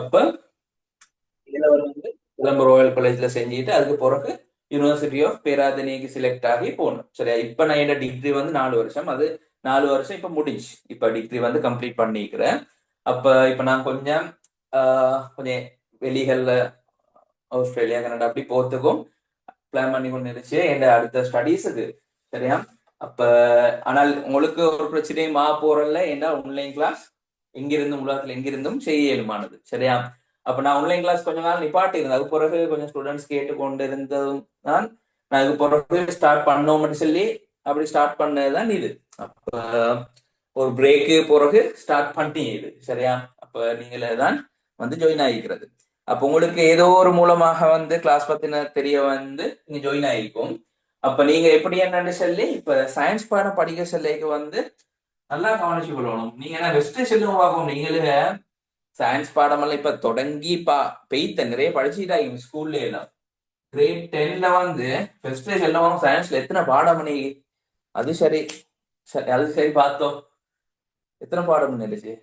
அப்ப இதுல வந்து கொலம்பு ராயல் காலேஜ்ல செஞ்சுட்டு அதுக்கு பிறகு யூனிவர்சிட்டி ஆஃப் பேராதனிக்கு செலக்ட் ஆகி போகணும். சரியா? இப்ப நான் என்ன டிகிரி வந்து நாலு வருஷம். அது நாலு வருஷம் இப்ப முடிஞ்சு. இப்ப டிகிரி வந்து கம்ப்ளீட் பண்ணிக்கிறேன். அப்ப இப்ப நான் கொஞ்சம் கொஞ்சம் வெளிகள்ல ஆஸ்திரேலியா கனடா அப்படி போறதுக்கும் பிளான் பண்ணி கொண்டு இருந்துச்சு. என் அடுத்த ஸ்டடீஸுக்கு சரியா? அப்ப ஆனால் உங்களுக்கு ஒரு பிரச்சனையும் மா போறல ஏன்னா ஆன்லைன் கிளாஸ் எங்கிருந்தும் உலகத்துல எங்கிருந்தும் செய்ய இயலுமானது சரியா? அப்ப நான் ஆன்லைன் கிளாஸ் கொஞ்ச நாள் நிப்பாட்டி இருந்தேன் அதுக்கு பிறகு கொஞ்சம் ஸ்டூடெண்ட்ஸ் கேட்டு கொண்டிருந்ததும் தான் நான் அதுக்கு பிறகு ஸ்டார்ட் பண்ணோம்னு சொல்லி அப்படி ஸ்டார்ட் பண்ணதுதான் இது. அப்ப ஒரு பிரேக்கு பிறகு ஸ்டார்ட் பண்ணி இது. சரியா? அப்ப நீங்களே தான் வந்து ஜாயின் ஆகிக்கிறது. அப்ப உங்களுக்கு ஏதோ ஒரு மூலமாக வந்து கிளாஸ் பத்தின தெரிய வந்து நீங்க ஜாயின் ஆகிருக்கும். அப்ப நீங்க எப்படி என்னன்னு சொல்லி இப்ப சயின்ஸ் பாடம் படிக்க சொல்லிக்கு வந்து நல்லா கவனிச்சு கொள்ளணும். நீங்க என்ன வெஸ்ட் செல்லும் பார்க்கும் நீங்களே சயின்ஸ் பாடமெல்லாம் இப்ப தொடங்கி பா பெய்த்த நிறைய படிச்சுட்டாங்க ஸ்கூல்ல எல்லாம். கிரேட் டென்ல வந்து ஃபர்ஸ்ட் செல்லவும் சயின்ஸ்ல எத்தனை பாடம் பண்ணி? அது சரி. சரி அது சரி பார்த்தோம். எத்தனை பாடம் பண்ணிருச்சு?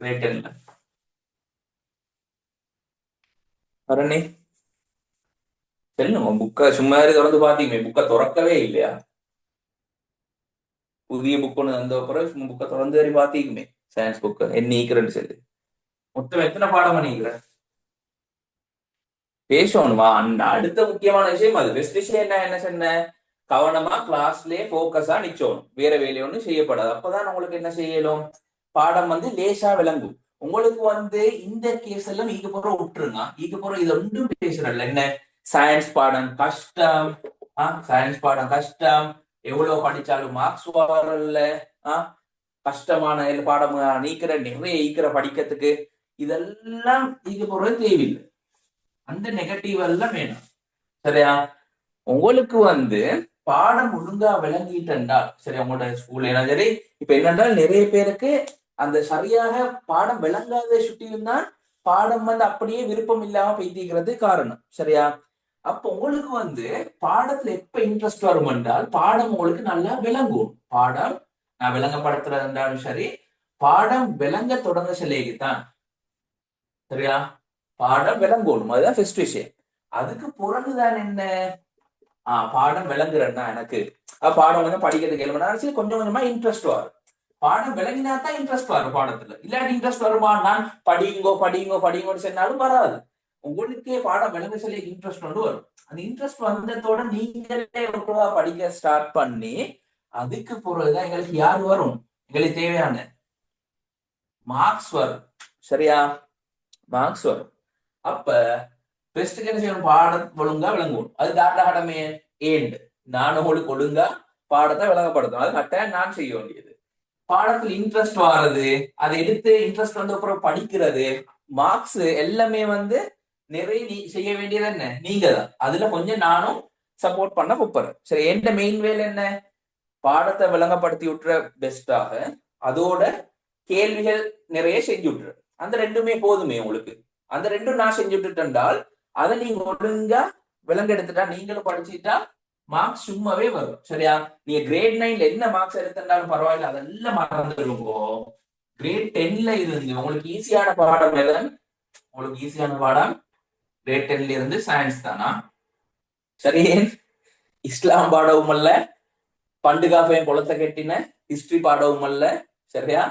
கிரேட் டென்ல அரணி. செல்லுங்க. புக்கை சும்மா திறந்து பாத்தீங்க புக்கை திறக்கவே இல்லையா? ஒன்று வந்த பிறகு சும்மா புக்கை திறந்து வரை பாத்தீங்கமே சயின்ஸ் புக்கு என்ன நீக்கிறேன்னு சொல்லி. மொத்தம் எத்தனை பாடம் பண்ணிக்கிற பேசணுமா அந்த அடுத்த முக்கியமான விஷயம் அது. பெஸ்ட் விஷயம் என்ன என்ன சொன்ன? கவனமா கிளாஸ்லயே போக்கஸா நிச்சோணும். வேற வேலை ஒன்றும் செய்யப்படாது. அப்பதான் உங்களுக்கு என்ன செய்யலும்? பாடம் வந்து லேசா விளங்கும். உங்களுக்கு வந்து இந்த கேஸ் எல்லாம் ஈக போற விட்டுருங்க. ஈக போற இது ஒன்றும் பேசுறல்ல என்ன? சயின்ஸ் பாடம் கஷ்டம். சயின்ஸ் பாடம் கஷ்டம். எவ்வளவு படிச்சாலும் மார்க்ஸ் வரல ஆஹ் கஷ்டமான பாடம் நீக்கிற நிறைய ஈக்கிற படிக்கிறதுக்கு இதெல்லாம் இது போறது தேவையில்லை. அந்த நெகட்டிவ் எல்லாம் வேணும். சரியா? உங்களுக்கு வந்து பாடம் ஒழுங்கா விளங்கிட்டா சரி உங்களோட ஸ்கூல்ல என்ன சரி இப்ப என்னென்றால் நிறைய பேருக்கு அந்த சரியாக பாடம் விளங்காத சுட்டியும் தான் பாடம் வந்து அப்படியே விருப்பம் இல்லாம பெய்திக்கிறது காரணம். சரியா? அப்ப உங்களுக்கு வந்து பாடத்துல எப்ப இன்ட்ரெஸ்ட் வரும் என்றால் பாடம் உங்களுக்கு நல்லா விளங்கும். பாடம் நான் விளங்கப்படுத்துறது என்றாலும் சரி பாடம் விளங்க தொடங்க சிலைக்கு தான் சரியா? பாடம் விளங்கணும் அதுதான் ஃபர்ஸ்ட் விஷயம். அதுக்கு பிறகுதான் என்ன? ஆஹ் பாடம் விளங்குறேன்னா எனக்கு பாடம் வந்து படிக்கிறதுக்கு எழுமனா கொஞ்சம் கொஞ்சமா இன்ட்ரெஸ்ட் வரும். பாடம் விளங்கினா தான் இன்ட்ரெஸ்ட் வரும் பாடத்துல. இல்லாட்டி இன்ட்ரெஸ்ட் வருமா நான் படிங்கோ படிங்கோ படிங்கோன்னு சொன்னாலும் வராது. உங்களுக்கே பாடம் விளங்க சொல்லி இன்ட்ரெஸ்ட் வந்து வரும். அந்த இன்ட்ரெஸ்ட் வந்ததோட நீங்களே ஒருவா படிக்க ஸ்டார்ட் பண்ணி அதுக்கு பிறகுதான் எங்களுக்கு யார் வரும்? எங்களுக்கு தேவையான மார்க்ஸ் வரும். சரியா? மார்க்ஸ் வரும். அப்ப பெஸ்ட்டுக்கு என்ன செய்யணும்? பாடம் ஒழுங்கா விளங்குவோம். அது தாண்டா கடமையே ஏண்டு நான் உங்களுக்கு ஒழுங்கா பாடத்தை விளங்கப்படுத்தணும் அது கட்டாயம் நான் செய்ய வேண்டியது. பாடத்துல இன்ட்ரெஸ்ட் வர்றது அதை எடுத்து இன்ட்ரெஸ்ட் வந்து அப்புறம் படிக்கிறது மார்க்ஸ் எல்லாமே வந்து நிறைய நீ செய்ய வேண்டியது என்ன? நீங்க தான் அதுல கொஞ்சம் நானும் சப்போர்ட் பண்ண கூப்பிடுறேன் சரி எந்த மெயின் வேலை என்ன? பாடத்தை விளங்கப்படுத்தி விட்டுற பெஸ்டாக அதோட கேள்விகள் நிறைய செஞ்சு விட்டுரு. அந்த ரெண்டுமே போதுமே உங்களுக்கு. அந்த ரெண்டும் நான் செஞ்சு விட்டுட்டேன்டால் அதை நீங்க ஒழுங்கா விளங்கெடுத்துட்டா நீங்களும் படிச்சுட்டா மார்க்ஸ் சும்மாவே வரும். சரியா? நீங்க கிரேட் நைன்ல என்ன மார்க்ஸ் எடுத்திருந்தாலும் பரவாயில்ல அதெல்லாம் மறந்துருங்கோ. கிரேட் டென்ல இருந்து உங்களுக்கு ஈஸியான பாடம் எதன்? உங்களுக்கு ஈஸியான பாடம் கிரேட் டென்ல இருந்து சயின்ஸ் தானா? சரி. இஸ்லாம் பாடவும் அல்ல. பண்டுகாஃபையும் குளத்தை கட்டின ஹிஸ்டரி பாடவும் அல்ல. சரியா?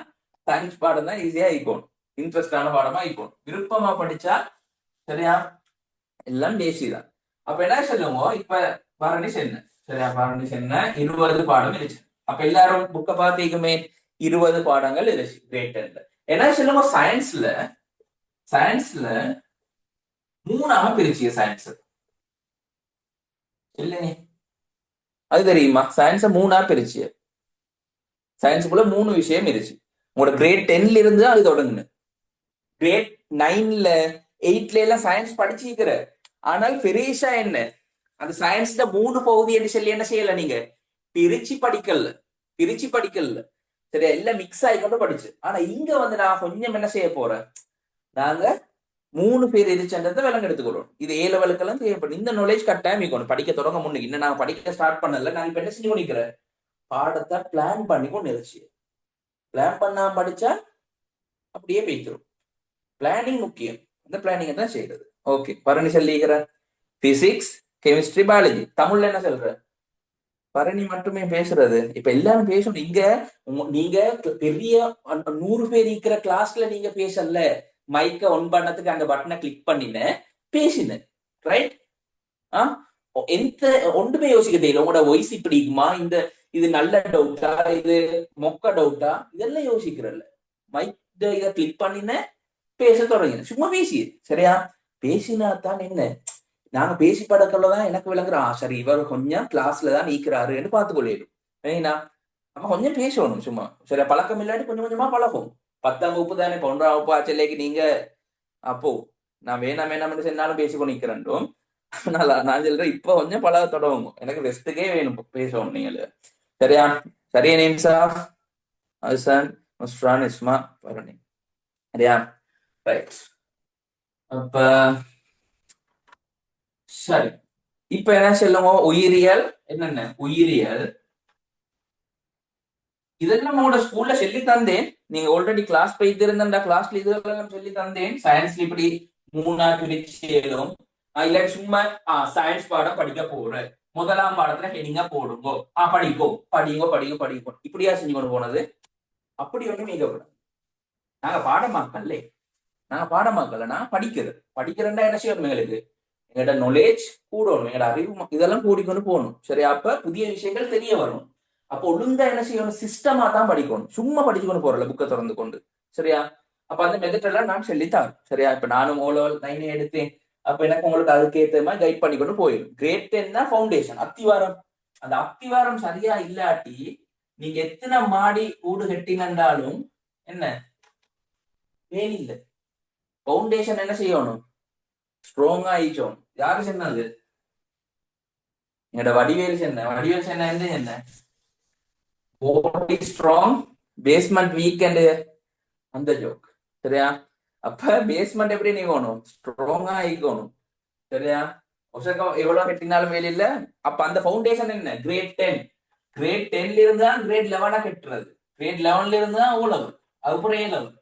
சயின்ஸ் பாடம் தான் ஈஸியா இருக்கும் இன்ட்ரெஸ்டான பாடமா இருக்கும் விருப்பமா படிச்சா சரியா? எல்லாம் நேசி தான். அப்ப என்ன சொல்லுவோம்? இப்ப பரணி சென்ன சரியா? பரணி சென்ன இருபது பாடம் இருந்துச்சு அப்ப எல்லாரும் புக்கை பார்த்தீங்கமே இருபது பாடங்கள் இருந்துச்சு கிரேட் டென்ல என்ன சொல்லுவோம்? சயின்ஸ்ல சயின்ஸ்ல மூணாக பிரிச்சு சயின்ஸ் இல்லையே அது தெரியுமா? சயின்ஸ் மூணா பிரிச்சு. சயின்ஸுக்குள்ள மூணு விஷயம் இருந்துச்சு உங்களோட கிரேட் டென்ல இருந்து அது தொடங்குன. கிரேட் நைன்ல எயிட்ல எல்லாம் சயின்ஸ் படிச்சிருக்கிற ஆனால் பெரியஷா என்ன? அந்த சயின்ஸ்ல மூணு பகுதி என்று சொல்லி என்ன செய்யல நீங்க? பிரிச்சு படிக்கல. பிரிச்சு படிக்கல. சரியா? எல்லாம் மிக்ஸ் ஆகிக்கொண்டு படிச்சு. ஆனா இங்க வந்து நான் கொஞ்சம் என்ன செய்ய போறேன்? நாங்க மூணு பேர் இருச்சன்றதை விலங்கு எடுத்துக்கிறோம் இது ஏ லெவலுக்கெல்லாம் தேவைப்படும். இந்த நாலேஜ் கட்டாயம் இருக்கணும் படிக்க தொடங்க முன்னுக்கு. இன்னும் நான் படிக்க ஸ்டார்ட் பண்ணல. நான் இப்ப என்ன செஞ்சு முடிக்கிறேன் பாடத்தை பிளான் பண்ணி கொண்டு இருந்துச்சு பிளான் பண்ணாம படிச்சா அப்படியே போய்க்கிறோம் பிளானிங் முக்கியம். இந்த பிளானிங் தான் செய்யறது. ஓகே பரணி சொல்லிக்கிற பிசிக்ஸ் கெமிஸ்ட்ரி பயாலஜி தமிழ்ல என்ன சொல்ற? பரணி மட்டுமே பேசுறது. இப்ப எல்லாரும் பேசணும். இங்க நீங்க பெரிய நூறு பேர் இருக்கிற கிளாஸ்ல நீங்க பேசல. மைக்க ஒன் பண்ணதுக்கு அந்த பட்டனை கிளிக் பண்ணினேன். பேசினேன். ரைட் ஆ? எந்த ஒன்றுமே யோசிக்க தெரியல உங்களோட வாய்ஸ் இப்படி இருக்குமா? இந்த இது நல்ல டவுட்டா இது மொக்க டவுட்டா இதெல்லாம் யோசிக்கிறல்ல மைக் இதை கிளிக் பண்ணினேன். பேச தொடங்கின சும்மா பேசி சரியா? பேசினா தான் என்ன? நாங்க பேசி படத்துலதான் எனக்கு விளங்குற சரி இவர் கொஞ்சம் கிளாஸ்ல தான் நீக்கிறாருன்னு பார்த்து கொள்ளிடும் ஏன்னா நம்ம கொஞ்சம் பேசணும் சும்மா. சரி பழக்கம் இல்லாட்டி கொஞ்சம் கொஞ்சமா பழகும். பத்தாம் வகுப்பு தானே பன்னெண்டாம் வகுப்பு ஆச்சல்லைக்கு நீங்க அப்போ நான் வேணாம் வேணாம்னு சொன்னாலும் பேசிக்கொண்டு நிக்கிறேன்டும் அதனால நான் சொல்றேன் இப்ப கொஞ்சம் பழக தொடங்கும் எனக்கு ரெஸ்ட்டுக்கே வேணும் பேசணும் நீங்க சரியா? சரியா நேம் ஆஃப் அசன் முஸ்ரான் இஸ்மா பரணி. சரியா? ரைட் அப்ப சரி. இப்ப என்ன சொல்லுங்க? உயிரியல் என்னென்ன? உயிரியல் இதெல்லாம் உங்களோட ஸ்கூல்ல சொல்லி தந்தேன். நீங்க ஆல்ரெடி கிளாஸ் போயிட்டு இருந்தா கிளாஸ்ல இதெல்லாம் சொல்லி தந்தேன். சயின்ஸ்ல இப்படி மூணா பிரிச்சேலும் இல்ல சும்மா சயின்ஸ் பாடம் படிக்க போற முதலாம் பாடத்துல ஹெடிங்கா போடுங்கோ. ஆ படிக்கோ படிங்கோ படிங்கோ படிங்கோ. இப்படியா செஞ்சு கொண்டு போனது? அப்படி ஒண்ணும் நீங்க விட நாங்க பாடமாக்கல்ல. நாங்க பாடமாக்கலன்னா நான் படிக்கிறது. படிக்கிறேன்டா என்ன செய்யணும் எங்களுக்கு? எங்களோட நாலேஜ் கூடணும். எங்களோட அறிவு இதெல்லாம் கூடிக்கொண்டு போகணும். சரி அப்ப புதிய விஷயங்கள் தெரிய வரும் அப்போ ஒழுங்கா என்ன செய்யணும்? சிஸ்டமா தான் படிக்கணும். சும்மா படிச்சுக்கொண்டு போறல புக்கை திறந்து கொண்டு. சரியா? அப்ப அந்த மெத்தட் எல்லாம் நான் சொல்லித்தான் சரியா? இப்ப நானும் ஓ நைனே எடுத்தேன். அப்ப எனக்கு உங்களுக்கு அதுக்கு மாதிரி கைட் பண்ணிக்கொண்டு போயிடும். கிரேட் டென் தான் ஃபவுண்டேஷன் அத்திவாரம். அந்த அத்திவாரம் சரியா இல்லாட்டி நீங்க எத்தனை மாடி வீடு கட்டினண்டாலும் என்ன? வேலை இல்லை. ஃபவுண்டேஷன் என்ன செய்யணும்? ஸ்ட்ராங்கா ஆயிச்சோம் யாரு சொன்னது? என்னோட வடிவேல் சென்ன. வடிவேல் சென்ன என்ன என்ன பாடி ஸ்ட்ராங் பேஸ்மெண்ட் வீக்கெண்டு அந்த ஜோக் சரியா? அப்ப பேஸ்மெண்ட் எப்படி நீக்கணும் ஸ்ட்ராங்கா ஆயிக்கணும் சரியா? ஒசக்கம் எவ்வளவு கட்டினாலும் வேலை இல்ல. அப்ப அந்த ஃபவுண்டேஷன் என்ன? கிரேட் டென் கிரேட் டென்ல இருந்தா கிரேட் லெவனா கட்டுறது. கிரேட் லெவன்ல இருந்தா ஓ லெவல் அதுக்கப்புறம் ஏ லெவல்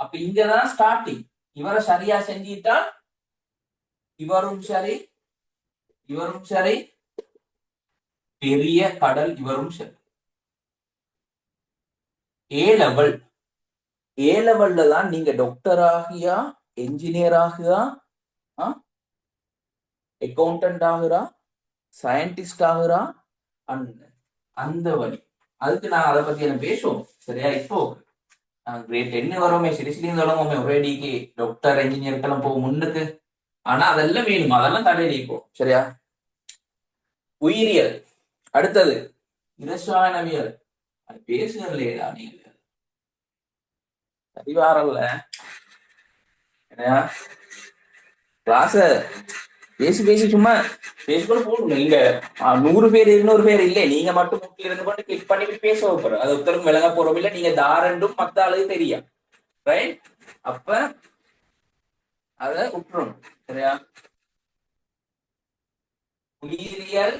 அப்ப இங்கதான் ஸ்டார்டிங் இவரை சரியா செஞ்சிட்டா இவரும் சரி இவரும் சரி. பெரிய கடல் இவரும் சரி. ஏ லெவல் ஏ லெவல்ல தான் நீங்க டாக்டர் ஆகியா என்ஜினியர் ஆகுதா அக்கௌண்டன்ட் ஆகுறா சயின்டிஸ்ட் ஆகுறா அந்த அந்த வழி. அதுக்கு நான் அதை பத்தி என்ன பேசுவோம். சரியா? இப்போ கிரேட் டென் வரோமே சிறுசிலையும் தொடங்குவோமே ஒரேடிக்கு டாக்டர் என்ஜினியருக்கெல்லாம் போகும் முன்னுக்கு. ஆனா அதெல்லாம் வேணும். அதெல்லாம் தடையில இப்போ சரியா? உயிரியல். அடுத்தது இரசாயனவியல். அது பேசுகிறீங்களா நீங்க சரிவாரல்ல வாரல்ல கிளாஸ பேசி பேசி சும்மா பேசி கூட இங்க நீங்க நூறு பேர் இருநூறு பேர் இல்லை. நீங்க மட்டும் முக்கிய இருந்து கொண்டு கிளிக் பண்ணிட்டு பேச போறோம் அது ஒருத்தருக்கும் விளங்க போறோம் இல்ல நீங்க தாரண்டும் மத்த ஆளுக்கு தெரியும். ரைட் அப்ப அத விட்டுறணும். சரியா? உயிரியல்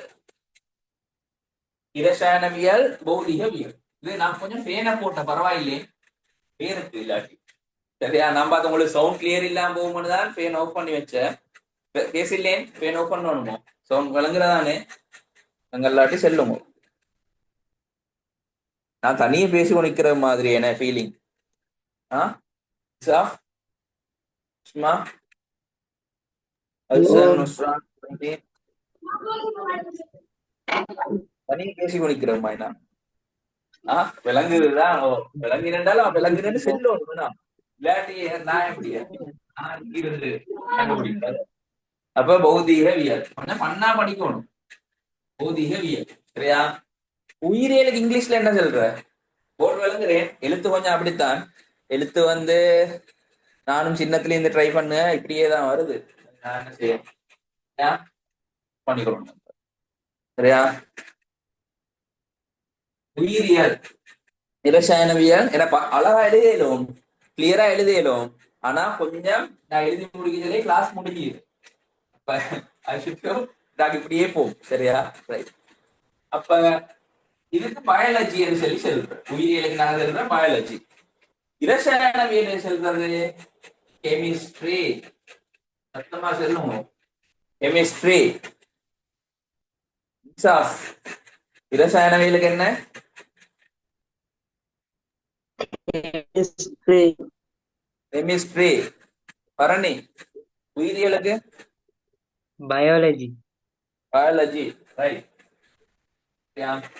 இரசாயனவியல் பௌதிகவியல் இது நான் கொஞ்சம் பேனை போட்டேன் பரவாயில்லையே பேருக்கு இல்லாட்டி. சரியா? நான் பார்த்து உங்களுக்கு சவுண்ட் கிளியர் இல்லாம போகும்போது தான் ஃபேன் ஆஃப் பண்ணி வச்சேன். பே- பேசில்லேன் ஃபேன் ஆஃப் பண்ணணுமோ? சவுண்ட் விளங்குறதானே அங்க இல்லாட்டி செல்லுங்க நான் தனியே பேசி நிக்கிற மாதிரி என்ன ஃபீலிங் ஆ? சா சும்மா? அல்சன் நுஸ்ரான் பிரதீப், பேசி நிக்கிற மாதிரி நான் ஆ விளங்குதுதான் ஓ விளங்கினாலும் விளங்குன்னு செல்லணும் இல்லாட்டி நான் எப்படி நான் இருந்து அப்ப பௌதீகவியல் கொஞ்சம் பண்ணா படிக்கணும். பௌதீகவியல் சரியா? உயிரியலுக்கு இங்கிலீஷ்ல என்ன சொல்ற? போர்டு விளங்குறேன். எழுத்து கொஞ்சம் அப்படித்தான். எழுத்து வந்து நானும் சின்னத்துல இருந்து ட்ரை பண்ணு. இப்படியே தான் வருது. நான் என்ன செய்ய பண்ணிக்கிறோம் சரியா? உயிரியல் இரசாயனவியல் என ப- அழகா எழுதியலும் கிளியரா எழுதியலும் ஆனா கொஞ்சம் நான் எழுதி முடிக்கிறதே கிளாஸ் முடிஞ்சுது. நாங்க இப்படியே போகும் சரியா? ரைட் அப்ப இதுக்கு பயாலஜி என்று சொல்லி சொல்றேன். உயிரியலுக்கு நாங்க சொல்றோம் பயாலஜி இரசாயனவியல் சொல்றது? கெமிஸ்ட்ரி சத்தமா சொல்லுங்க. கெமிஸ்ட்ரி இரசாயனவியலுக்கு என்ன? கெமிஸ்ட்ரி பரணி உயிரியலுக்கு? Biology. பயாலஜி ரைட்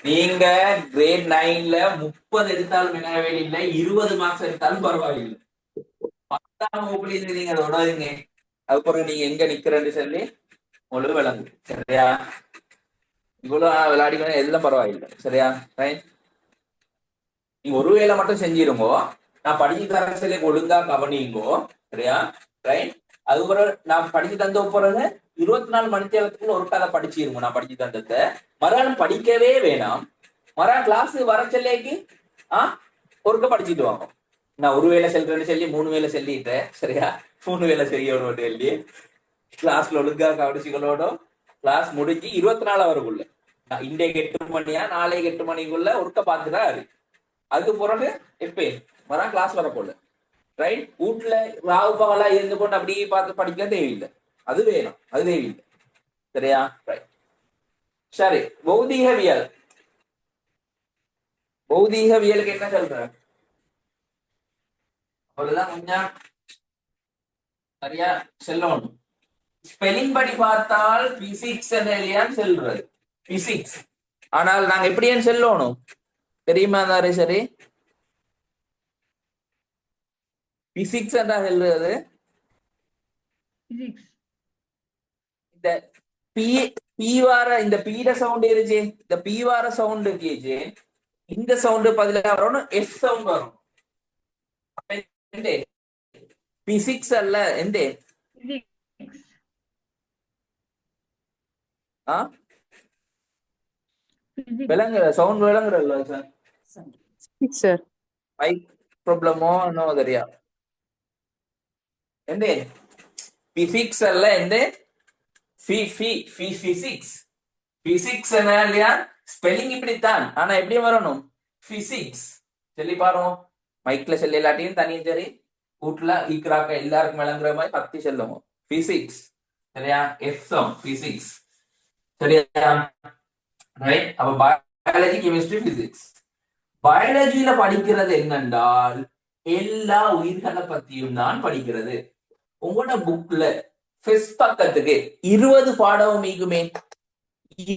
நீங்க கிரேட் நைன்ல முப்பது எடுத்தாலும் என்ன வேண்டியில்லை இருபது மார்க்ஸ் எடுத்தாலும் பரவாயில்லை. பத்தாம் வகுப்புல இருந்து நீங்க அதை விடாதீங்க அதுக்கப்புறம் நீங்க எங்க நிக்கிறேன்னு சொல்லி உங்களுக்கு விளங்கு. சரியா? இவ்வளவு விளையாடிக்கணும் எல்லாம் பரவாயில்லை. சரியா? ரைட் நீங்க ஒரு வேலை மட்டும் செஞ்சிருங்கோ. நான் படிச்சு தர சில ஒழுங்கா கவனிங்கோ. சரியா? ரைட் அதுக்கப்புறம் நான் படிச்சு தந்த பிறகு இருபத்தி நாலு மணி நேரத்துக்குள்ள ஒரு கதை படிச்சிருங்க நான் படிச்சு தந்ததை. மறுநாள் படிக்கவே வேணாம். மறுநாள் கிளாஸ் வர சொல்லிக்கு ஆ? ஒருக்க படிச்சுட்டு வாங்க. நான் ஒரு வேலை செல்றேன்னு சொல்லி மூணு வேலை சொல்லிட்டேன் சரியா? மூணு வேலை செய்யணும் சொல்லி கிளாஸ்ல ஒழுங்கா கவனிச்சுகளோட கிளாஸ் முடிஞ்சு இருபத்தி நாலு அவருக்குள்ள நான் இன்றைக்கு எட்டு மணியா நாளைக்கு எட்டு மணிக்குள்ள ஒருக்க பார்த்துதான் இருக்கு அதுக்கு பிறகு எப்ப வரா கிளாஸ் வரப்போல ரைட் வீட்டுல ராவு பகலா இருந்து கொண்டு அப்படியே பார்த்து படிக்க தேவையில்லை. அது வேணும். அது தேவையில்லை. சரியா? ரைட் சரி. பௌதீகவியல். பௌதீகவியலுக்கு என்ன சொல்ற? அவ்வளவுதான் கொஞ்சம் சரியா? செல்லணும். ஸ்பெல்லிங் படி பார்த்தால் பிசிக்ஸ் இல்லையான்னு சொல்றது. பிசிக்ஸ் ஆனால் நாங்க எப்படியான்னு செல்லணும்? தெரியுமா தாரே சரி பிசிக்ஸ் என்றா சொல்றது. இந்த பி பி வார இந்த பீட சவுண்ட் இருச்சு இந்த பி வார சவுண்ட் கேச்சு இந்த சவுண்ட் பதிலா வரணும் எஸ் சவுண்ட் வரும். பிசிக்ஸ் அல்ல எந்த. விளங்குற சவுண்ட் விளங்குறல்ல சார். Sir. மைக் ப்ராப்ளமோ என்னோ தெரியா. எந்த? பிசிக்ஸ் அல்ல எந்த? ஃபி ஃபி ஃபி பிசிக்ஸ் பிசிக்ஸ் என்ன இல்லையா? ஸ்பெல்லிங் இப்படித்தான். ஆனா எப்படி வரணும்? பிசிக்ஸ் சொல்லி பாருவோம். மைக்ல சொல்லி இல்லாட்டியும் தனியும் சரி. வீட்டுல ஈக்குறாக்க எல்லாருக்கும் விளங்குற மாதிரி பத்தி சொல்லுவோம். பிசிக்ஸ் சரியா? எஃப்எம் சவுண்ட் பிசிக்ஸ் சரியா? ரைட் அப்ப பயாலஜி கெமிஸ்ட்ரி பிசிக்ஸ் பயாலஜியில படிக்கிறது என்னென்றால் எல்லா உயிர்களை பத்தியும் தான் படிக்கிறது. உங்களோட புக்ல ஃபெஸ்ட் பக்கத்துக்கு இருபது பாடம் மீக்குமே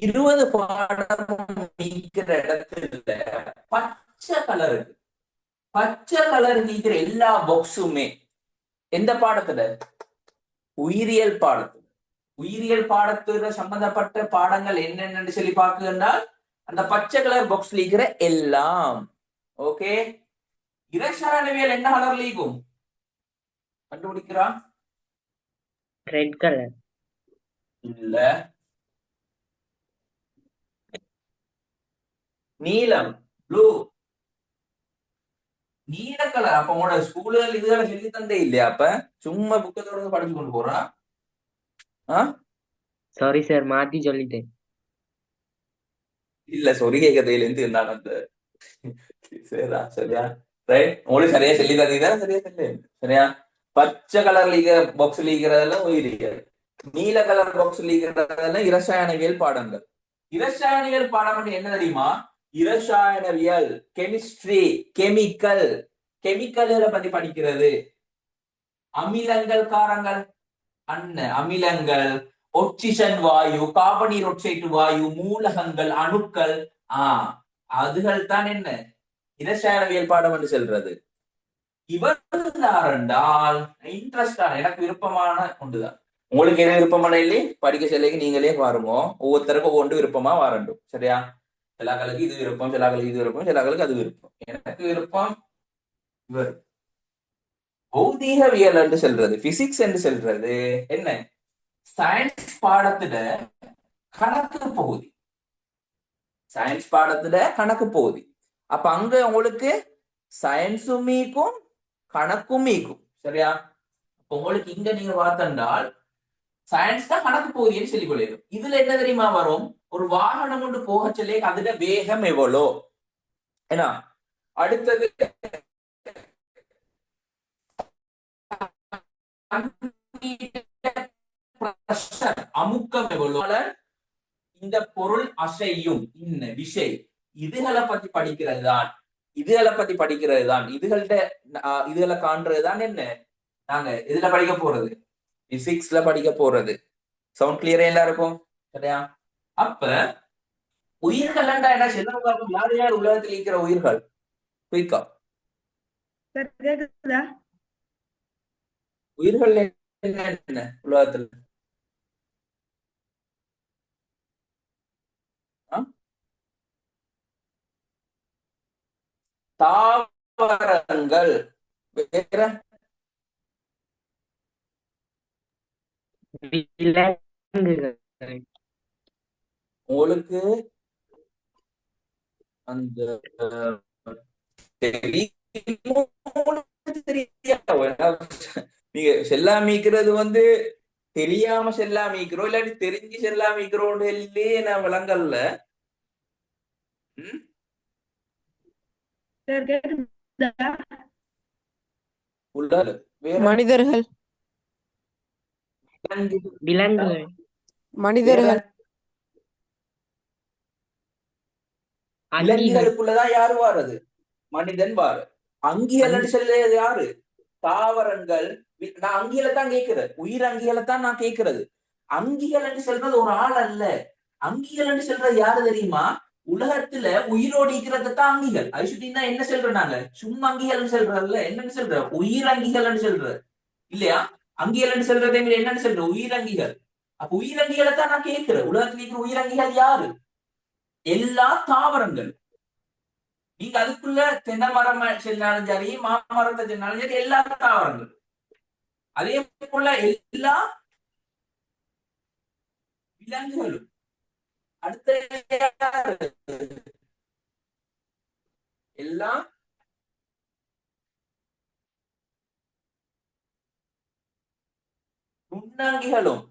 இருபது பாடம் நீக்கிற இடத்துல பச்சை கலர் இருக்கு. பச்சை கலர் நீக்கிற எல்லா பாக்ஸுமே எந்த பாடத்துல? உயிரியல் பாடத்துல. உயிரியல் பாடத்துல சம்பந்தப்பட்ட பாடங்கள் என்னென்னு சொல்லி பார்க்குன்னா அந்த பச்சை கலர் பாக்ஸ் இருக்கிற எல்லாம். ஓகே இரசாயனவியல் என்ன கலர் லீக்கும் கண்டுபிடிக்கிறா? Red color. இல்ல. நீலம். ப்ளூ நீல கலர் அப்ப உங்களோட ஸ்கூலுகள் இதுகளை சொல்லி தந்தே இல்லையா? அப்ப சும்மா புக்கை தொடர்ந்து படிச்சு கொண்டு போறான் Sorry sir, மாத்தி சொல்லிட்டேன். இல்ல சொரிகை கேட்கறதுல இருந்து நான் அந்த சரியா சரியா ரைட் உங்களுக்கு சரியா சொல்லி தந்தீங்கன்னா சரியா சொல்லு சரியா? பச்சை கலர் லீக பாக்ஸ் லீக்கிறதெல்லாம் உயிரியல் நீல கலர் பாக்ஸ் லீக்கிறதெல்லாம் இரசாயனவியல் பாடங்கள். இரசாயனவியல் பாடம் என்ன தெரியுமா? இரசாயனவியல் கெமிஸ்ட்ரி கெமிக்கல் கெமிக்கல்களை பத்தி படிக்கிறது. அமிலங்கள் காரங்கள். அன்ன அமிலங்கள். ஒக்சிஜன் வாயு கார்பனீர் ஒக்சைடு வாயு மூலகங்கள் அணுக்கள் ஆஹ் அதுகள் தான் என்ன? இனசேரவியல் பாடம் என்று செல்றது. இவர் யாரென்றால் இன்ட்ரெஸ்டான எனக்கு விருப்பமான ஒன்றுதான். உங்களுக்கு என்ன விருப்பமான இல்லை? படிக்க சொல்லிக்கு நீங்களே பாருங்க. ஒவ்வொருத்தருக்கும் ஒவ்வொன்று விருப்பமா வரண்டும் சரியா? சிலாக்களுக்கு இது விருப்பம் சிலாக்களுக்கு இது விருப்பம் சிலாக்களுக்கு அது விருப்பம். எனக்கு விருப்பம் இவர். பௌதீகவியல் என்று செல்றது பிசிக்ஸ் என்று செல்றது. என்ன? சயின்ஸ் பாடத்துல கணக்கு பகுதி. சயின்ஸ் பாடத்துல கணக்கு பகுதி. அப்ப அங்க உங்களுக்கு சயின்ஸும் மீக்கும் கணக்கும் மீக்கும். சரியா? அப்ப உங்களுக்கு இங்க நீங்க பார்த்தண்டால் சயின்ஸ் தான் கணக்கு பகுதின்னு சொல்லி கொள்ளிடும் இதுல என்ன தெரியுமா வரும்? ஒரு வாகனம் கொண்டு போக சொல்லி அதுல வேகம் எவ்வளோ? ஏன்னா அடுத்தது pressure, அமுக்கம் எவ்வளவு இந்த பொருள் அசையும். இன்ன விசை இதுகளை பத்தி படிக்கிறது தான். இதுகளை பத்தி படிக்கிறது தான். இதுகள்ட்ட ஆஹ், இதுகளை காண்றது தான் என்ன? நாங்க இதுல படிக்க போறது? பிசிக்ஸ்ல படிக்க போறது. சவுண்ட் கிளியரா எல்லாருக்கும்? சரியா? அப்ப உயிர்கள்டா என்ன சொல்லுங்க யார் யார் உலகத்தில் இருக்கிற உயிர்கள்? குயிக்கா உயிர்கள் என்ன என்ன? உலகத்துல ஆ? தாவரங்கள் வேற உங்களுக்கு அந்த? நீங்க செல்லாமிக்கிறது வந்து தெரியாம செல்லாமிக்கிறோம் இல்லாட்டி தெரிஞ்சு செல்லாமிக்கிறோம் இல்லையே நான் விளங்கல்ல ம்? சார் கேக்குதா உள்ளால வேற மனிதர்கள். விலங்கு- விலங்குகள். மனிதர்கள். அங்கிகள். விலங்குகளுக்குள்ளதான் யாரு வாரது மனிதன் வாரு. அங்கியல் சொல்றது யாரு? தாவரங்கள். நான் அங்கியலை தான் கேட்கிறேன் உயிர் அங்கியலை தான் நான் கேட்கிறது. அங்கிகள் என்று சொல்றது ஒரு ஆள் அல்ல. அங்கிகள் என்று சொல்றது யாரு தெரியுமா? உலகத்துல உயிரோடு இருக்கிறது தான் அங்கிகள். ஐசுட்டின்னா என்ன சொல்றோம் நாங்க? சும்மா அங்கிகள் சொல்றதுல என்னன்னு சொல்ற உயிர் அங்கிகள்னு சொல்ற இல்லையா? அங்கிகள்னு சொல்றதே என்னன்னு சொல்ற உயிரங்கிகள் அப்ப உயிரங்கிகளை தான் நான் கேட்கிறேன். உலகத்துல இருக்கிற உயிரங்கிகள் யாரு? எல்லா தாவரங்கள். நீங்க அதுக்குள்ள தென்னை மரம் செல்லாலும் சரி மாமரத்தை சென்னாலும் சரி எல்லா தாவரங்கள். அதே போல எல்லா விலங்குகளும் அடுத்த எல்லாம் நுண்ணங்கிகளும்.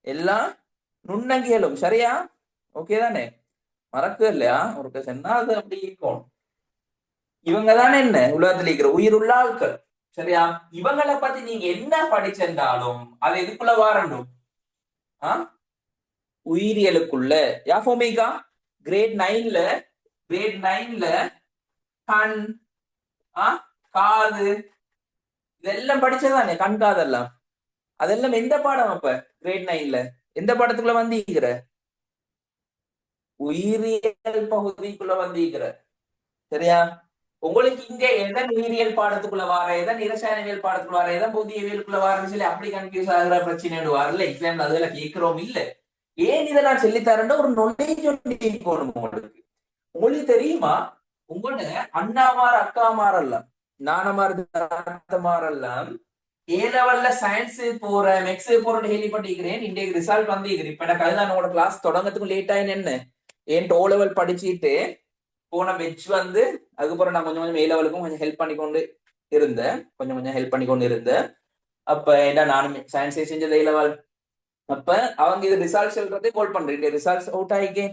எல்லாம் நுண்ணங்கிகளும். சரியா? ஓகே தானே? மறக்க இல்லையா? ஒரு சொன்னா அது அப்படி இருக்கும். இவங்க தானே என்ன? உலகத்துல இருக்கிற உயிருள்ள ஆட்கள். சரியா? இவங்களை பத்தி நீங்க என்ன படிச்சிருந்தாலும் அது எதுக்குள்ள வாரணும். ஆஹ் உயிரியலுக்குள்ள. யா ஃபோமிகா கிரேட் நைன்ல கிரேட் நைன்ல கண் ஆ காது இதெல்லாம் படிச்சதானே கண் காதெல்லாம். அதெல்லாம் எந்த பாடம் அப்ப? கிரேட் நைன்ல எந்த பாடத்துக்குள்ள வந்தீங்கிற உயிரியல் பகுதிக்குள்ள வந்தீங்கிற சரியா? உங்களுக்கு இங்க எதன் உயிரியல் பாடத்துக்குள்ள வார எதன் இரசாயனவியல் பாடத்துக்குள்ள வார எதன் புதியவியலுக்குள்ள வாரன்னு சொல்லி அப்படி கன்ஃபியூஸ் ஆகுற பிரச்சனை வரல எக்ஸாம் அதுல கேட்கிறோம் இல்ல. ஏன் இதை நான் சொல்லித்தரேன்னா ஒரு knowledge ஒன்று இருக்கணும் உங்களுக்கு. உங்களுக்கு தெரியுமா? உங்களோட அண்ணாமார் அக்காமாரெல்லாம் நானமார் தாத்தமாரெல்லாம் ஏ லெவல்ல சயின்ஸ் போற மெக்ஸ் போறேன்னு கேள்விப்பட்டிருக்கிறேன். இன்றைக்கு ரிசல்ட் வந்து இப்ப எனக்கு அதுதான் உங்களோட கிளாஸ் தொடங்கத்துக்கும் லேட் ஆயின்னு என்ன? ஏன் ஓ லெவல் படிச்சுட்டு போன பெச் வந்து அதுக்கப்புறம் நான் கொஞ்சம் கொஞ்சம் ஏ லெவலுக்கும் கொஞ்சம் ஹெல்ப் பண்ணி கொண்டு இருந்தேன். கொஞ்சம் கொஞ்சம் ஹெல்ப் பண்ணி கொண்டு இருந்தேன். அப்ப என்ன நானும் சயின்ஸே செஞ்சது ஏ லெவல் அப்ப அவங்க இது ரிசல்ட் சொல்றதே கோல் பண்றேன் ரிசால்வ் அவுட் ஆகிக்கே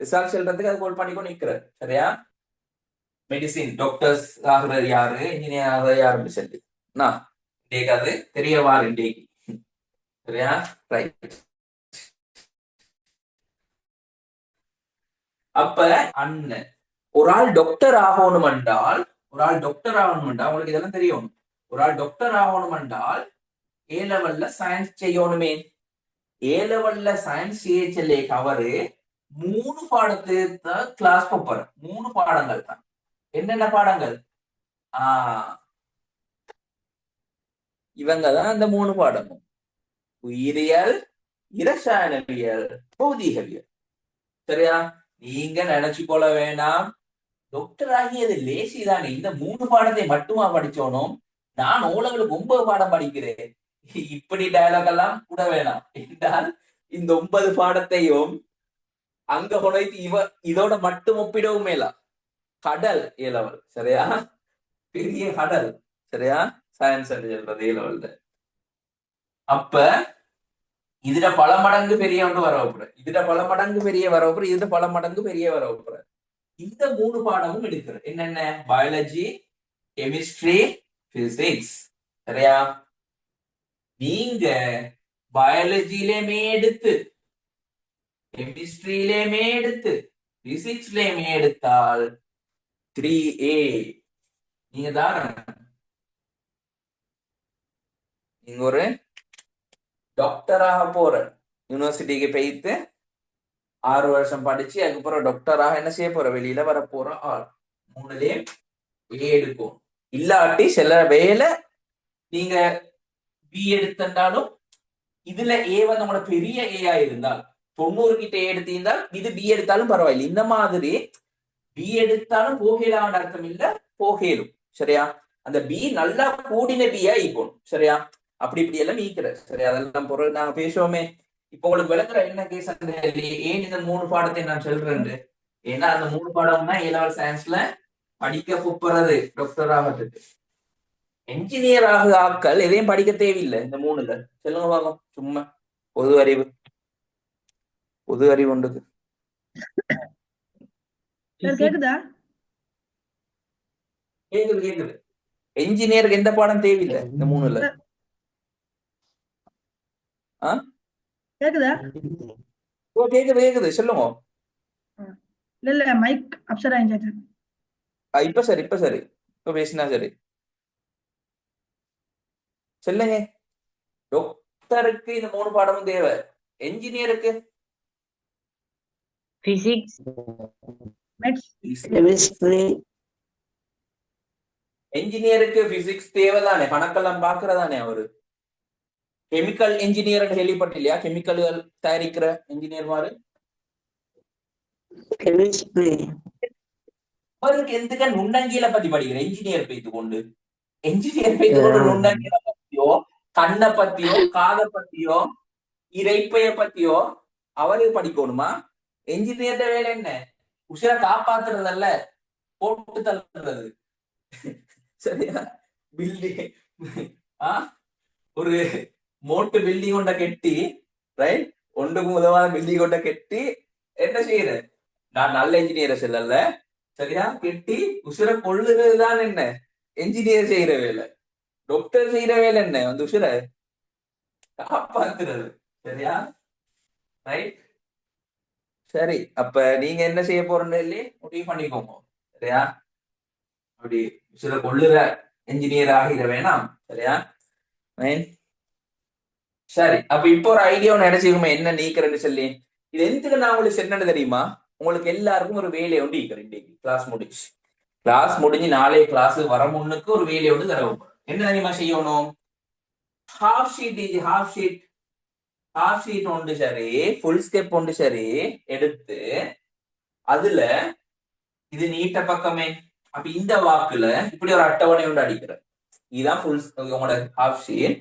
ரிசால்வ் சொல்றதுக்கு அது கோல் பண்ணிக்கோ கொண்டு சரியா? மெடிசின் டாக்டர்ஸ் ஆகுறது யாரு? இன்ஜினியர் ஆகுறது யாருன்னு சொல்லி. நான் இன்றைக்கு அது தெரியவா இன்றைக்கு. சரியா? ரைட் அப்ப அண்ணன் ஒரு ஆள் டாக்டர் ஆகணும் என்றால் ஒரு ஆள் டாக்டர் ஆகணும் என்றால் உங்களுக்கு இதெல்லாம் தெரியும். ஒரு ஆள் டாக்டர் ஆகணும் என்றால் ஏ லெவல்ல சயின்ஸ் செய்யணுமே. ஏ லெவல்ல சயின்ஸ் செய்ய கவரு அவரு மூணு பாடத்து கிளாஸ் பேப்பர் மூணு பாடங்கள் தான். என்னென்ன பாடங்கள்? ஆஹ் இவங்க தான் அந்த மூணு பாடமும். உயிரியல் இரசாயனவியல் பௌதிகவியல். சரியா? நீங்க நினைச்சு கொள்ள வேணாம். டாக்டர் ஆகியது லேசி தானே இந்த மூணு பாடத்தை மட்டுமா படிச்சோனும் நான் ஓலங்களுக்கு ஒன்பது பாடம் படிக்கிறேன். இப்படி டயலாக் எல்லாம் கூட வேணாம். என்றால் இந்த ஒன்பது பாடத்தையும் அங்க உழைத்து இவ இதோட மட்டும் ஒப்பிடவும் மேலா? கடல் ஏ லெவல் சரியா? பெரிய கடல். சரியா? சயின்ஸ் சொல்றது ஏ அப்ப இதுல பல மடங்கு பெரிய ஒன்று வரவுப்புற இதுல பல மடங்கு பெரிய வரவுப்புற இதுல பல மடங்கு பெரிய வரவுப்புற இந்த மூணு பாடமும் எடுக்கிற என்னென்ன? பயாலஜி கெமிஸ்ட்ரி பிசிக்ஸ் சரியா? நீங்க பயாலஜியிலேயுமே எடுத்து கெமிஸ்ட்ரியிலேயுமே எடுத்து பிசிக்ஸ்லயுமே எடுத்தால் த்ரீ ஏ நீங்க தான் நீங்க ஒரு டாக்டராக போற யூனிவர்சிட்டிக்கு போயிட்டு ஆறு வருஷம் படிச்சு அதுக்கப்புறம் டாக்டராக என்ன செய்ய போற? வெளியில வர போற ஆள். மூணுலயும் ஏ எடுக்கும். இல்லாட்டி சில வேலை நீங்க பி எடுத்தண்டாலும் இதுல ஏ வந்து உங்களோட பெரிய ஏ இருந்தால் தொண்ணூறு கிட்ட A எடுத்திருந்தால் இது பி எடுத்தாலும் பரவாயில்லை. இந்த மாதிரி பி எடுத்தாலும் போகலாம்னு அர்த்தம் இல்ல போகலும். சரியா? அந்த பி நல்லா கூடின பியா ஈக்கணும் சரியா? அப்படி இப்படி எல்லாம் ஈக்கிற சரி அதெல்லாம் பொருள் நாங்க பேசுவோமே. இப்போ உங்களுக்கு விளங்குற என்ன கேஸ் அந்த ஏன் இந்த மூணு பாடத்தை நான் சொல்றேன் ஏன்னா அந்த மூணு பாடம்னா ஏழாவது சயின்ஸ்ல படிக்க போறது டாக்டர் ஆகிறதுக்கு. என்ஜினியர் ஆக ஆட்கள் எதையும் படிக்க தேவையில்லை. இந்த மூணுல. சொல்லுங்க பாக்கம் சும்மா. பொது அறிவு. பொது அறிவு உண்டு. சார் கேக்குதா? கேக்குது கேக்குது. என்ஜினியருக்கு எந்த பாடம் தேவையில்லை? இந்த மூணுல. கேக்குதா? ஓ கேக்குது கேக்குது. சொல்லுங்க. இல்ல இல்ல. மைக் அப்சரா இப்ப சரி இப்ப சரி. இப்ப பேசினா சரி. சொல்லுங்க. டாக்டருக்கு இந்த மூணு பாடமும் தேவை. என்ஜினியருக்கு chemistry, என்ஜினியருக்கு பிசிக்ஸ் தேவைதானே? கணக்கெல்லாம் பாக்குறதானே அவரு? கெமிக்கல் இன்ஜினியர் கேள்விப்பட்டில்லையா கெமிக்கல்கள் தயாரிக்கிற இன்ஜினியர் மாதிரி chemistry, அவருக்கு எதுக்க நுண்ணங்கியில பத்தி படிக்கிற? இன்ஜினியர் பேத்து கொண்டு. என்ஜினியர் பேத்து கொண்டு நுண்ணங்கியில பத்தியோ கண்ணை பத்தியோ காதை பத்தியோ இறைப்பைய பத்தியோ அவரு படிக்கணுமா? என்ஜினியர்ட வேலை என்ன? உசிர காப்பாத்துறதல்ல போட்டு தள்ளுறது. சரியா? பில்டிங் ஆ? ஒரு மோட்டு பில்டிங் கொண்ட கெட்டி ரைட் ஒன்றுக்கு உதவாத பில்டிங் கொண்ட கெட்டி என்ன செய்யற? நான் நல்ல இன்ஜினியரை செல்லல. சரியா? கெட்டி உசிர கொள்ளுறது தான் என்ன? என்ஜினியர் செய்யற வேலை. டாக்டர் செய்யற வேலை என்ன வந்து உசுர காப்பாத்துறது சரியா ரைட் சரி அப்ப நீங்க என்ன செய்ய போறேன்னு இல்லையே முடிவு பண்ணிக்கோங்க. சரியா அப்படி சில கொள்ளுற என்ஜினியர் ஆகிட வேணாம் சரியா சரி அப்ப இப்போ ஒரு ஐடியா ஒன்று நினைச்சுக்கோமே என்ன நீக்கிறேன்னு சொல்லி இது எதுக்கு நான் உங்களுக்கு என்னன்னு தெரியுமா உங்களுக்கு எல்லாருக்கும் ஒரு வேலையை ஒன்று ஈக்கிறேன் இன்னைக்கு கிளாஸ் முடிச்சு கிளாஸ் முடிஞ்சு நாளே கிளாஸ் வர முன்னுக்கு ஒரு வேலையை ஒன்று தர என்ன தெரியுமா செய்யணும்? ஹாஃப் ஷீட் இது ஹாஃப் ஷீட் ஹாஃப் ஷீட் ஒன்று சரி ஃபுல் ஸ்டெப் ஒன்று சரி எடுத்து அதுல இது நீட்ட பக்கமே. அப்ப இந்த வாக்குல இப்படி ஒரு அட்டவணை ஒன்று அடிக்கிறேன் இதுதான் ஃபுல் உங்களோட ஹாஃப் ஷீட்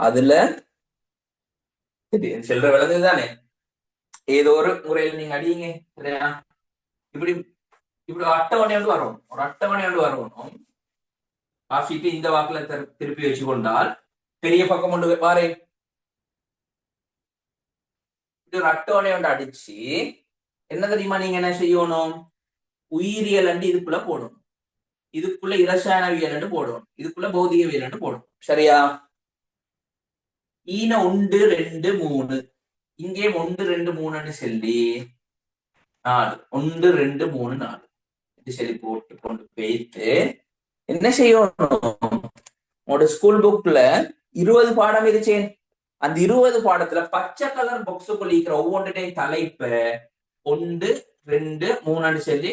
அதுல செல்ற விளங்குது தானே? ஏதோ ஒரு முறையில் நீங்க அடியுங்க சரியா? இப்படி இப்படி ஒரு அட்டவணை ஒன்று வரணும். ஒரு அட்டவணை ஒன்று வரணும். ஹாஃப் இந்த வாக்குல திரு- திருப்பி வச்சு கொண்டால் பெரிய பக்கம் கொண்டு பாரு இப்படி ஒரு அட்டவணை ஒன்று அடிச்சு என்ன தெரியுமா நீங்க என்ன செய்யணும் உயிரியல் அண்டு இதுக்குள்ள போடணும் இதுக்குள்ள இரசாயனவியல் போடணும் இதுக்குள்ள பௌதிகவியல் போடணும் சரியா ஈன ஒன்று ரெண்டு மூணு இங்கே ஒன்று ரெண்டு மூணுன்னு சொல்லி நாலு ஒன்று ரெண்டு மூணு நாலு இது போட்டு கொண்டு போயிட்டு என்ன செய்யணும்? உங்களோட ஸ்கூல் புக்ல இருபது பாடம் இருச்சே அந்த இருபது பாடத்துல பச்சை கலர் புக்ஸுக்குள்ள இருக்கிற ஒவ்வொன்றையும் தலைப்ப ஒன்று ரெண்டு மூணுன்னு சொல்லி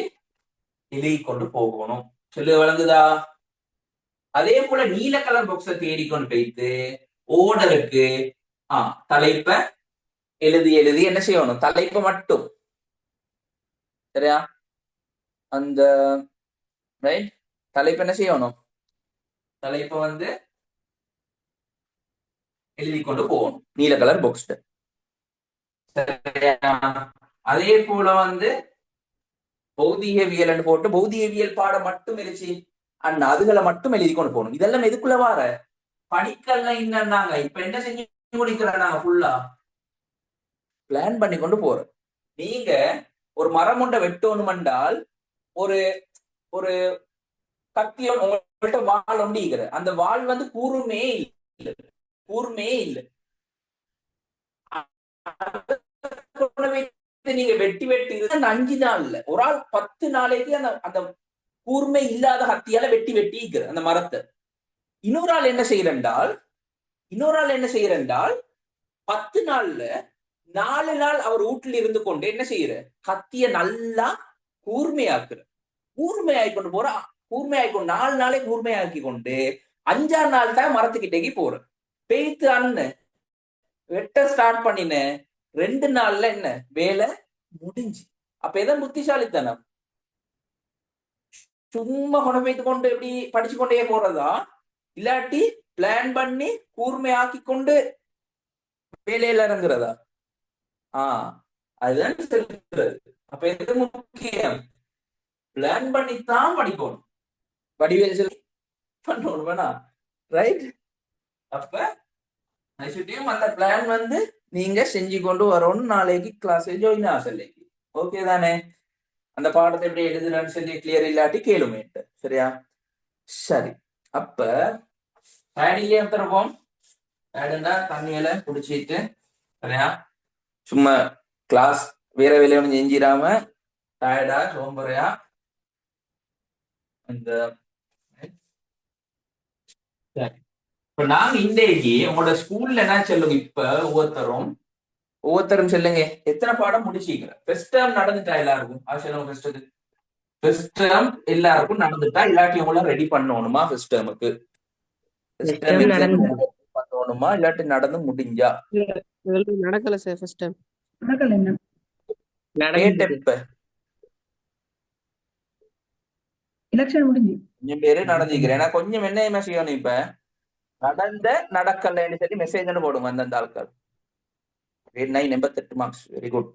எழுதி கொண்டு போகணும். சொல்லு வழங்குதா அதே போல நீல கலர் பாக்ஸ தேடிக்கொண்டு போயிட்டு ஓர்டருக்கு ஆ தலைப்ப எழுதி எழுதி என்ன செய்யணும்? தலைப்பை மட்டும். சரியா? அந்த ரைட் தலைப்பு என்ன செய்யணும்? தலைப்பை வந்து எழுதி கொண்டு போகணும். நீல கலர் பாக்ஸ் அதே போல வந்து பௌதிகவியல் போட்டு பௌதிகவியல் பாடம் மட்டும் எழுச்சி அண்ணா அதுகளை மட்டும் எழுதி கொண்டு போகணும். இதெல்லாம் எதுக்குள்ள வார? படிக்கல என்னன்னாங்க? இப்ப என்ன செஞ்சு முடிக்கிறனா ஃபுல்லா பிளான் பண்ணி கொண்டு போறோம். நீங்க ஒரு மரம் ஒன்றை வெட்டணும் என்றால் ஒரு ஒரு கத்தியோட உங்கள்கிட்ட வாழ் ஒண்டிக்கிற அந்த வாள் வந்து கூறுமே இல்லை. கூர்மே இல்ல. நீங்க வெட்டி வெட்டி அந்த அஞ்சு நாள்ல ஒரு ஆள் பத்து நாளைக்கு அந்த அந்த கூர்மை இல்லாத கத்தியால வெட்டி வெட்டி இருக்கிற அந்த மரத்தை இன்னொரு ஆள் என்ன செய்யறென்றால் இன்னொரு ஆள் என்ன செய்யறென்றால் பத்து நாள்ல நாலு நாள் அவர் வீட்டில் இருந்து கொண்டு என்ன செய்யற கத்திய நல்லா கூர்மையாக்குற கூர்மையாய் கொண்டு போற கூர்மையாக்கி கொண்டு நாலு நாளே கூர்மையாக்கி கொண்டு அஞ்சாம் நாள் தான் மரத்துக்கிட்டேக்கு போற. பெய்த்து அண்ணன் வெட்ட ஸ்டார்ட் பண்ணின ரெண்டு நாள்ல என்ன வேலை முடிஞ்சு. அப்ப எதான் புத்திசாலித்தனம். சும்மா குணம் வைத்து கொண்டு எப்படி படிச்சு கொண்டே போறதா? இல்லாட்டி பிளான் பண்ணி கூர்மையாக்கி கொண்டு வேலையில இறங்குறதா? ஆஹ் அதுதான் சொல்றது. அப்ப எது முக்கியம்? பிளான் பண்ணித்தான் படிக்கணும். வடிவேல் சொல்லி பண்ணணும் வேணா ரைட் அப்ப ஐசுட்டியும் அந்த பிளான் வந்து நீங்க செஞ்சு கொண்டு வரணும். நாளைக்கு கிளாஸ் ஜாயின் ஆசல்லைக்கு ஓகே தானே? அந்த பாடத்தை எப்படி எழுதுறேன்னு சொல்லி கிளியர் இல்லாட்டி கேளுமேட்டு சரியா? சரி. அப்ப பேடிலே தருவோம் பேடுண்டா தண்ணியில குடிச்சிட்டு சரியா? சும்மா கிளாஸ் வேற வேலையை ஒன்றும் செஞ்சிடாம டயர்டா சோம்பறையா? இந்த இப்ப நாங்க இன்றைக்கு உங்களோட ஸ்கூல்ல என்ன சொல்லுங்க? இப்ப ஒவ்வொருத்தரும் ஒவ்வொருத்தரும் சொல்லுங்க. எத்தனை பாடம் முடிச்சிக்கிறேன் ஃபர்ஸ்ட் டேர்ம் நடந்துட்டா எல்லாருக்கும்? அது சொல்லுங்க ஃபர்ஸ்ட் ஃபர்ஸ்ட் டேர்ம் எல்லாருக்கும் நடந்துட்டா இல்லாட்டி உங்களை ரெடி பண்ணணுமா ஃபர்ஸ்ட் டேர்முக்கு First term நடந்து- பண்ணணுமா? இல்லாட்டி நடந்து முடிஞ்சா? நடக்கல சார் ஃபர்ஸ்ட் டைம் நடக்கல என்ன? எலெக்ஷன் முடிஞ்சு. கொஞ்சம் பேரு நடந்துக்கிறேன். ஏன்னா கொஞ்சம் என்ன செய்யணும் இப்ப? நடந்த நடக்கலைன்னு சொல்லி மெசேஜ் போடுங்க அந்தந்த ஆட்கள். நைன் எண்பத்தெட்டு மார்க்ஸ் வெரி குட்